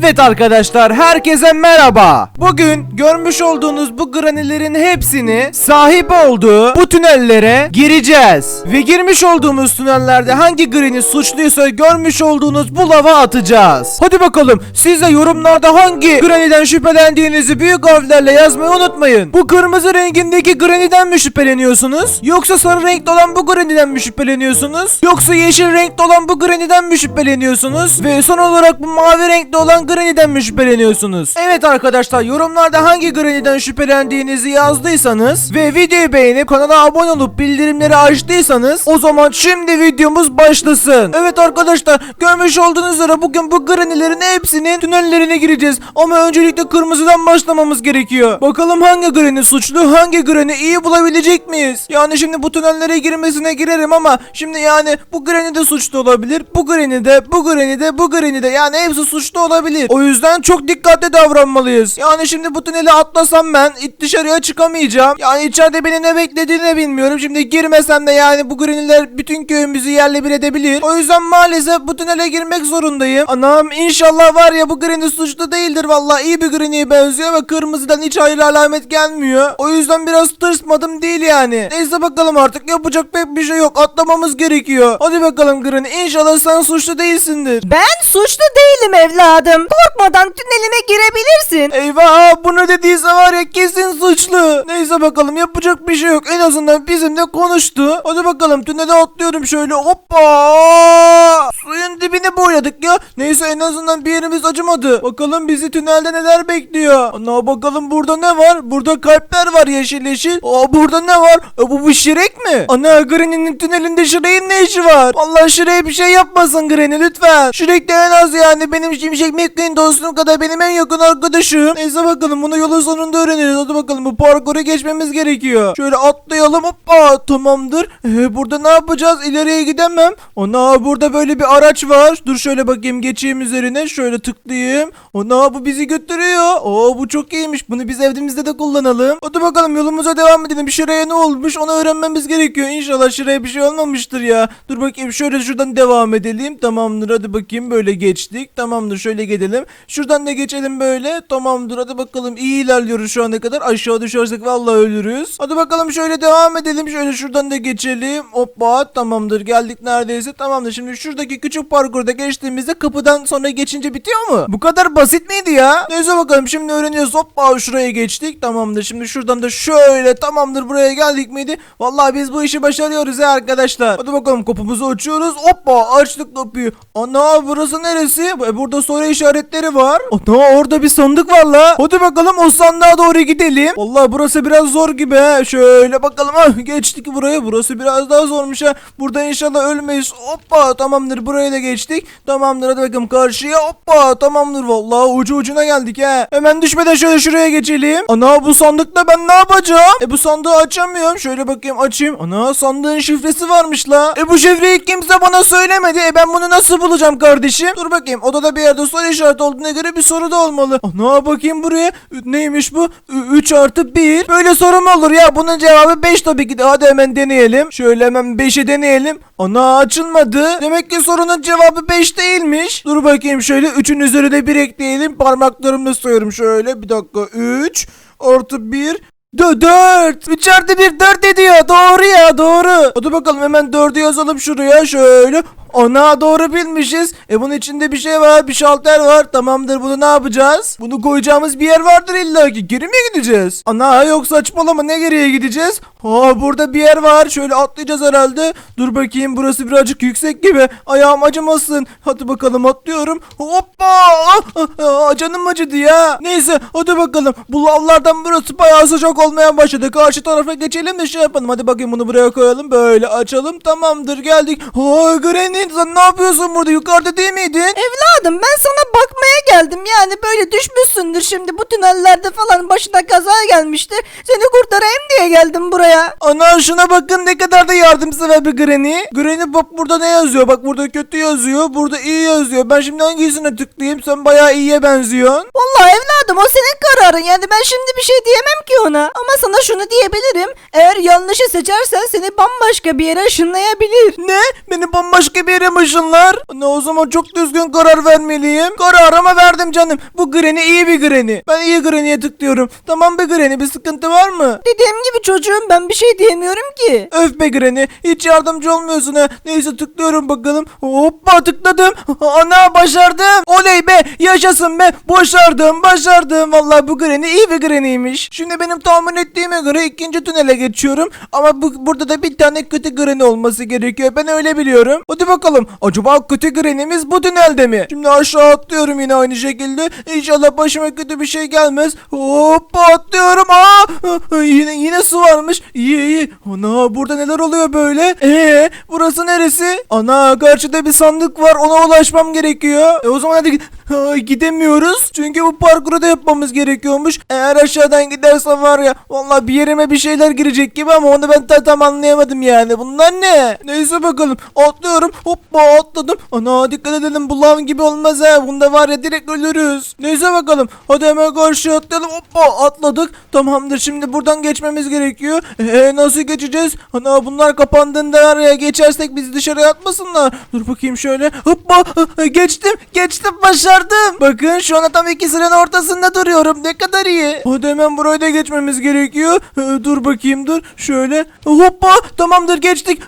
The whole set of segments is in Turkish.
Evet arkadaşlar herkese merhaba. Bugün görmüş olduğunuz bu granilerin hepsini sahip olduğu bu tünellere gireceğiz. Ve girmiş olduğumuz tünellerde hangi granny suçluysa görmüş olduğunuz bu lava atacağız. Hadi bakalım siz de yorumlarda hangi granny'den şüphelendiğinizi büyük harflerle yazmayı unutmayın. Bu kırmızı rengindeki granny'den mi şüpheleniyorsunuz? Yoksa sarı renkli olan bu granny'den mi şüpheleniyorsunuz? Yoksa yeşil renkli olan bu granny'den mi şüpheleniyorsunuz? Ve son olarak bu mavi renkli olan granny'den mi şüpheleniyorsunuz? Evet arkadaşlar yorumlarda hangi granny'den şüphelendiğinizi yazdıysanız ve videoyu beğenip kanala abone olup bildirimleri açtıysanız o zaman şimdi videomuz başlasın. Evet arkadaşlar görmüş olduğunuz üzere bugün bu granny'lerin hepsinin tünellerine gireceğiz. Ama öncelikle kırmızıdan başlamamız gerekiyor. Bakalım hangi granny suçlu hangi granny iyi bulabilecek miyiz? Yani şimdi bu tünellere girmesine girerim ama şimdi yani bu granny de suçlu olabilir. Bu granny de bu granny de bu granny de yani hepsi suçlu olabilir. O yüzden çok dikkatli davranmalıyız. Yani şimdi bu tüneli atlasam ben it- dışarıya çıkamayacağım. Yani içeride beni ne beklediğini bilmiyorum. Şimdi girmesem de yani bu granny'ler bütün köyümüzü yerle bir edebilir. O yüzden maalesef bu tünele girmek zorundayım. Anam inşallah var ya bu granny suçlu değildir vallahi iyi bir granny'ye benziyor ve kırmızıdan hiç hayır alamet gelmiyor. O yüzden biraz tırsmadım değil yani. Neyse bakalım artık yapacak pek bir şey yok. Atlamamız gerekiyor. Hadi bakalım Granny inşallah sen suçlu değilsindir. Ben suçlu değilim evladım. Korkmadan tünelime girebilirsin. Eyvah bunu dediyse var ya kesin suçlu. Neyse bakalım yapacak bir şey yok. En azından bizimle konuştu. Hadi bakalım tünele atlıyorum şöyle hoppa. Suyun dibini boyadık ya. Neyse en azından bir yerimiz acımadı. Bakalım bizi tünelde neler bekliyor. Ana bakalım burada ne var? Burada kalpler var yeşil yeşil. Aa burada ne var? E, bu bu Şirek mi? Ana Granny'nin tünelinde Shrek'in ne işi var? Vallahi Shrek'e bir şey yapmasın Granny lütfen. Shrek de en az yani benim Şimşek McQueen dostum kadar benim en yakın arkadaşım. Neyse bakalım bunu yolun sonunda öğreniriz. Hadi bakalım bu parkuru geçmemiz gerekiyor. Şöyle atlayalım hoppa tamamdır. Ee, burada ne yapacağız? İleriye gidemem. Ana burada böyle bir araç var. Dur şöyle bakayım geçeyim üzerine. Şöyle tıklayayım. Ana bu bizi götürüyor. Oo bu çok iyiymiş. Bunu biz evimizde de kullanalım. Hadi bakalım yolumuza devam edelim. Şuraya ne olmuş onu öğrenmemiz gerekiyor. İnşallah şuraya bir şey olmamıştır ya. Dur bakayım şöyle şuradan devam edelim. Tamamdır hadi bakayım böyle geçtik. Tamamdır şöyle gidelim. Şuradan da geçelim böyle. Tamamdır hadi bakalım iyi ilerliyoruz şu ana kadar. Aşağı düşersek vallahi ölürüz. Hadi bakalım şöyle devam edelim. Şöyle şuradan da geçelim. Hoppa tamamdır geldik neredeyse. Tamamdır şimdi şuradaki küçük parkurda geçtiğimizde kapıdan sonra geçince bitiyor mu? Bu kadar basit miydi ya? Neyse bakalım şimdi öğreniyoruz. Hoppa şuraya geçtik. Tamamdır şimdi şuradan da şöyle tamamdır buraya geldik miydi? Vallahi biz bu işi başarıyoruz ya arkadaşlar. Hadi bakalım kapımızı açıyoruz. Hoppa açtık kapıyı. Ana burası neresi? E, Burada soru işaretleri var. Ana orada bir sandık var la. Hadi bakalım o sandığa doğru gidelim. Vallahi burası biraz zor gibi he. Şöyle bakalım. Ah, geçtik buraya. Burası biraz daha zormuş ha. Burada inşallah ölmeyiz. Hoppa tamamdır buraya da geçtik. Tamamdır hadi bakalım karşıya. Hoppa tamamdır vallahi ucu ucuna geldik he. Hemen düşmeden şöyle şuraya geçelim. Ana bu sandıkta ben ne yapacağım? E bu sandığı açamıyorum. Şöyle bakayım açayım. Ana sandığın şifresi varmış la. E bu şifreyi kimse bana söylemedi. E ben bunu nasıl bulacağım kardeşim? Dur bakayım. Odada bir yerde soru işareti olduğuna göre bir soru da olmalı. Ana bakayım buraya. Neymiş bu? 3 artı 1. Böyle soru mu olur ya? Bunun cevabı 5 tabii ki de. Hadi hemen deneyelim. Şöyle hemen 5'i deneyelim. Ana açılmadı. Demek ki sorunun cevabı 5 değilmiş. Dur bakayım şöyle 3'ün üzerine 1 ekleyelim. Parmaklarımla sayıyorum şöyle. Bir dakika 3 artı 1 4 3 artı 1 4 ediyor doğru ya doğru Hadi bakalım hemen 4'ü yazalım şuraya şöyle Ana doğru bilmişiz. E bunun içinde bir şey var, bir şalter var. Tamamdır bunu ne yapacağız? Bunu koyacağımız bir yer vardır illa ki. Geri mi gideceğiz? Ana yok saçmalama ne geriye gideceğiz? Ha burada bir yer var. Şöyle atlayacağız herhalde. Dur bakayım burası birazcık yüksek gibi. Ayağım acımasın. Hadi bakalım atlıyorum. Hoppa! Ah, ah, ah, canım acıdı ya. Neyse hadi bakalım. Bu lavlardan burası bayağı sıcak olmaya başladı. Karşı tarafa geçelim de şey yapalım. Hadi bakayım bunu buraya koyalım. Böyle açalım. Tamamdır geldik. Ha Granny sen ne yapıyorsun burada? Yukarıda değil miydin? Evladım ben sana bakmaya geldim. Yani böyle düşmüşsündür şimdi bu tünellerde falan başına kaza gelmiştir. Seni kurtarayım diye geldim buraya. Ana şuna bakın ne kadar da yardımsever bir Granny. Granny bak burada ne yazıyor? Bak burada kötü yazıyor. Burada iyi yazıyor. Ben şimdi hangisine tıklayayım? Sen bayağı iyiye benziyorsun. Vallahi evladım o senin kararın yani ben şimdi bir şey diyemem ki ona. Ama sana şunu diyebilirim. Eğer yanlışı seçersen seni bambaşka bir yere ışınlayabilir. Ne? Beni bambaşka bir yere mi ışınlar? Ne o zaman çok düzgün karar vermeliyim. Kararımı verdim canım. Bu Granny iyi bir Granny. Ben iyi Granny'ye tıklıyorum. Tamam be Granny bir sıkıntı var mı? Dediğim gibi çocuğum ben bir şey diyemiyorum ki. Öf be Granny. Hiç yardımcı olmuyorsun ha. Neyse tıklıyorum bakalım. Hoppa tıkladım. Ana başardım. Oley be. Yaşasın be. Başardım başardım. Vallahi bu Granny iyi bir Granny'ymiş. Şimdi benim tahmin ettiğime göre ikinci tünele geçiyorum. Ama bu, burada da bir tane kötü Granny olması gerekiyor. Ben öyle biliyorum. Hadi bakalım. Acaba kötü Granny'miz bu tünelde mi? Şimdi aşağı atlıyorum yine aynı şekilde. İnşallah başıma kötü bir şey gelmez. Hoppa atlıyorum. Aa, yine yine su varmış. İyi iyi. Ana burada neler oluyor böyle? Ee, burası neresi? Ana karşıda bir sandık var. Ona ulaşmam gerekiyor. E, o zaman hadi. Ha, gidemiyoruz. Çünkü bu parkuru da yapmamız gerekiyormuş. Eğer aşağıdan gidersem var ya vallahi bir yerime bir şeyler girecek gibi ama onu ben ta- tam anlayamadım yani. Bunlar ne? Neyse bakalım. Atlıyorum. Hoppa atladım. Ana dikkat edelim bu lav gibi olmaz ha. Bunda var ya direkt ölürüz. Neyse bakalım. Hadi hemen karşıya atlayalım. Hoppa atladık. Tamamdır şimdi buradan geçmemiz gerekiyor. Ee, nasıl geçeceğiz? Ana bunlar kapandığında araya geçersek bizi dışarıya atmasınlar. Dur bakayım şöyle. Hoppa geçtim. Geçtim başardım. Bakın şu anda tam iki sıranın ortasında duruyorum. Ne kadar iyi. Hadi hemen burayı da geçmemiz gerekiyor. Ee, dur bakayım dur. Şöyle. Hoppa tamamdır geçtik.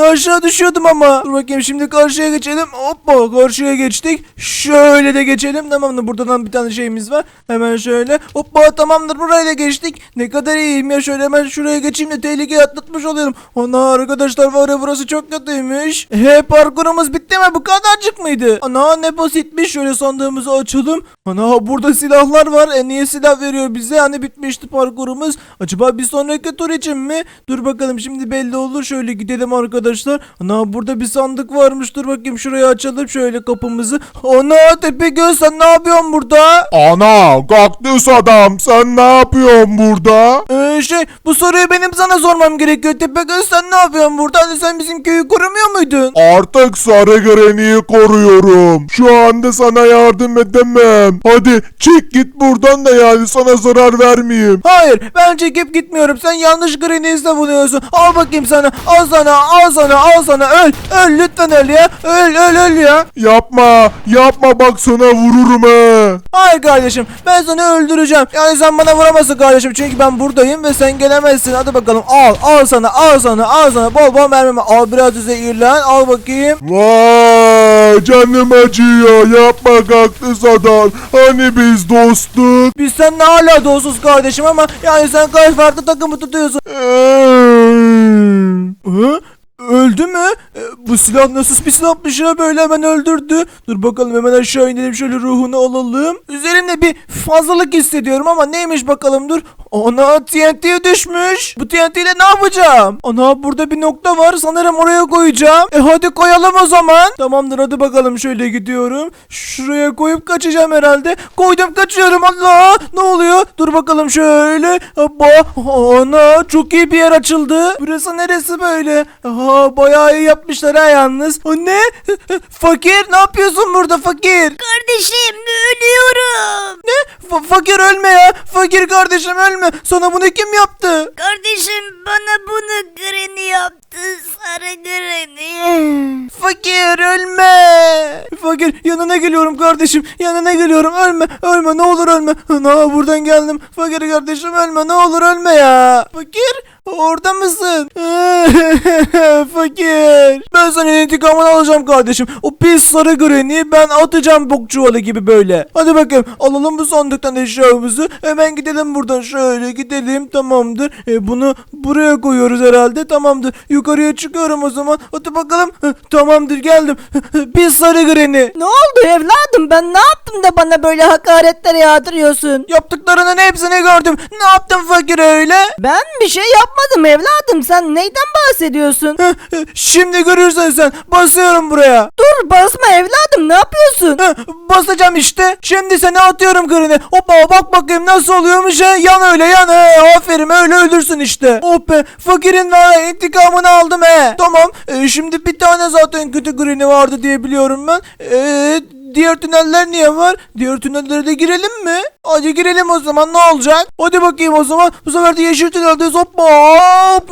Aşağı düşüyordum ama. Dur bakayım şimdi karşıya geçelim. Hoppa karşıya geçtik. Şöyle de geçelim. Tamamdır buradan bir tane şeyimiz var. Hemen şöyle. Hoppa tamamdır burayı da geçtik. Ne kadar iyiyim ya. Şöyle hemen şuraya geçeyim de tehlikeyi atlatmış oluyorum. Ana arkadaşlar var ya burası çok kötüymüş. He parkurumuz bitti mi? Bu kadarcık mıydı? Ana ne basitmiş. Şöyle sandığımızı açalım. Ana burada silahlar var. E niye silah veriyor bize? Hani bitmişti parkurumuz. Acaba bir sonraki tur için mi? Dur bakalım şimdi belli olur. Şöyle gidelim arkadaşlar. Ana burada bir sandık varmış. Dur bakayım şurayı açalım şöyle kapımızı. Ana Tepegöz sen ne yapıyorsun burada? Ana kaktüs adam sen ne yapıyorsun burada? Ee, şey bu soruyu benim sana sormam gerekiyor. Tepegöz sen ne yapıyorsun burada? Hani sen bizim köyü korumuyor muydun? Artık sarı greniyi koruyorum. Şu anda sana yardım edemem. Hadi çık git buradan da yani sana zarar vermeyeyim. Hayır ben çekip gitmiyorum. Sen yanlış Green'i savunuyorsun. Al bakayım sana. Al sana al sana al sana. Öl. Öl lütfen öl ya. Öl öl öl ya. Yapma yapma bak sana vururum ha. Hayır kardeşim ben seni öldüreceğim. Yani sen bana vuramazsın kardeşim. Çünkü ben buradayım ve sen gelemezsin. Hadi bakalım al al sana al sana al sana. Bol bol mermi al biraz zehirlen. Al bakayım. Vay canım acıyor yapma kaktüs adam. Hani biz dostuk. Biz seninle hala dostuz kardeşim ama yani sen kaç farklı takımı tutuyorsun. Hı? Öldü mü? E, bu silah nasıl bir silahmış ya böyle hemen öldürdü. Dur bakalım hemen aşağı inelim şöyle ruhunu alalım. Üzerinde bir fazlalık hissediyorum ama neymiş bakalım dur. Ana TNT düşmüş. Bu TNT ile ne yapacağım? Ana burada bir nokta var sanırım oraya koyacağım. E hadi koyalım o zaman. Tamamdır hadi bakalım şöyle gidiyorum. Şuraya koyup kaçacağım herhalde. Koydum kaçıyorum Allah. Ne oluyor? Dur bakalım şöyle. Hoppa. Ana çok iyi bir yer açıldı. Burası neresi böyle? Aha bayağı iyi yapmışlar ha yalnız. O ne? fakir ne yapıyorsun burada fakir? Kardeşim ölüyorum. Ne? Fa- fakir ölme ya. Fakir kardeşim ölme. Sana bunu kim yaptı? Kardeşim bana bunu Granny yaptı. Sarı Granny. Fakir ölme. Fakir yanına geliyorum kardeşim. Yanına geliyorum. Ölme. Ölme ne olur ölme. Ana buradan geldim. Fakir kardeşim ölme. Ne olur ölme ya. Fakir orada mısın? Fakir. Ben senin intikamını alacağım kardeşim. O pis sarı Granny'i ben atacağım bok çuvalı gibi böyle. Hadi bakayım alalım bu sandıktan eşyamızı. Hemen gidelim buradan şöyle gidelim tamamdır. E, bunu buraya koyuyoruz herhalde tamamdır. Yukarıya çıkıyorum o zaman. Hadi bakalım. Tamamdır geldim. Pis sarı Granny. Ne oldu evladım ben ne yaptım da bana böyle hakaretler yağdırıyorsun? Yaptıklarının hepsini gördüm. Ne yaptın fakir öyle? Ben bir şey yapmadım evladım sen neyden bahsediyorsun? Heh, Şimdi görürsen sen. Basıyorum buraya. Dur basma evladım ne yapıyorsun? Basacağım işte. Şimdi seni atıyorum Granny. Hoppa bak bakayım nasıl oluyormuş ha. Yan öyle yan. He. Aferin öyle öldürsün işte. Oh be. Fakirin ya, intikamını aldım he. Tamam. e, şimdi bir tane zaten kötü Granny vardı diye biliyorum ben. Eee diğer tüneller niye var? Diğer tünellere de girelim mi? Hadi girelim o zaman ne olacak? Hadi bakayım o zaman. Bu sefer de yeşil tüneldeyiz. Hoppa. Hop.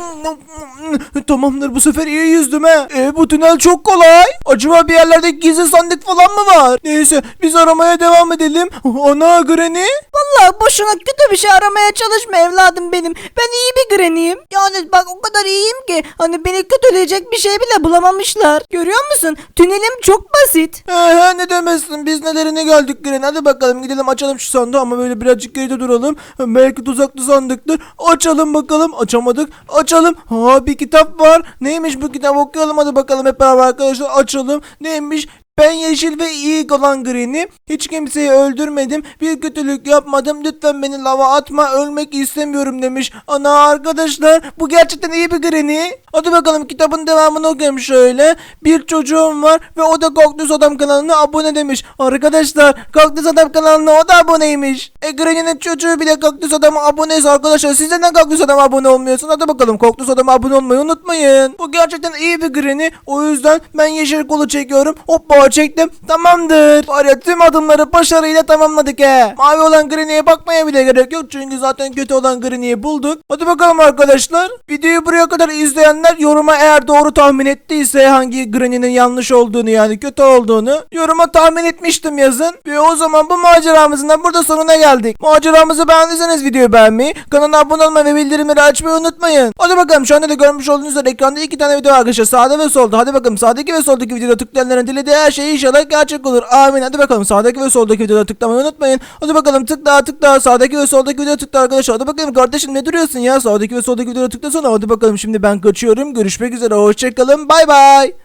Tamamdır bu sefer iyi yüzdüm he. E, bu tünel çok kolay. Acaba bir yerlerde gizli sandık falan mı var? Neyse biz aramaya devam edelim. Ana Granny. Vallahi boşuna kötü bir şey aramaya çalışma evladım benim. Ben iyi bir granny'im. Yani bak o kadar iyiyim ki hani beni kötüleyecek bir şey bile bulamamışlar. Görüyor musun? Tünelim çok basit. He he ne demezsin biz nelerine geldik Granny. Hadi bakalım gidelim açalım şu sandığı ama böyle birazcık geride duralım. Belki tuzaklı sandıktır. Açalım bakalım. Açamadık. Açalım. Ha bir kitap var. Neymiş bu kitap okuyalım hadi bakalım hep beraber arkadaşlar açalım. Neymiş? Ben yeşil ve iyi olan Granny. Hiç kimseyi öldürmedim. Bir kötülük yapmadım. Lütfen beni lava atma. Ölmek istemiyorum demiş. Ana arkadaşlar bu gerçekten iyi bir Granny. Hadi bakalım kitabın devamını okuyayım şöyle. Bir çocuğum var ve o da Kaktüs Adam kanalına abone demiş. Arkadaşlar Kaktüs Adam kanalına o da aboneymiş. E Granny'nin çocuğu bile Kaktüs Adam'a aboneyse arkadaşlar siz neden Kaktüs Adam'a abone olmuyorsun? Hadi bakalım Kaktüs Adam'a abone olmayı unutmayın. Bu gerçekten iyi bir Granny. O yüzden ben yeşil kolu çekiyorum. Hoppa çektim. Tamamdır. Var ya tüm adımları başarıyla tamamladık he. Mavi olan Granny'e bakmaya bile gerek yok. Çünkü zaten kötü olan Granny'yi bulduk. Hadi bakalım arkadaşlar. Videoyu buraya kadar izleyenler yoruma eğer doğru tahmin ettiyse hangi Granny'nin yanlış olduğunu yani kötü olduğunu yoruma tahmin etmiştim yazın. Ve o zaman bu maceramızın da burada sonuna geldik. Maceramızı beğendiyseniz videoyu beğenmeyi, kanala abone olmayı ve bildirimleri açmayı unutmayın. Hadi bakalım şu anda da görmüş olduğunuz üzere ekranda iki tane video arkadaşlar sağda ve solda. Hadi bakalım sağdaki ve soldaki videoda tıklayanların dilediği her şey inşallah gerçek olur. Amin. Hadi bakalım sağdaki ve soldaki videoda tıklamayı unutmayın. Hadi bakalım tıkla tıkla sağdaki ve soldaki videoda tıkla arkadaşlar. Hadi bakalım kardeşim ne duruyorsun ya sağdaki ve soldaki videoda tıklasana. Hadi bakalım şimdi ben kaçıyorum. Görüşmek üzere. Hoşçakalın. Bay bay.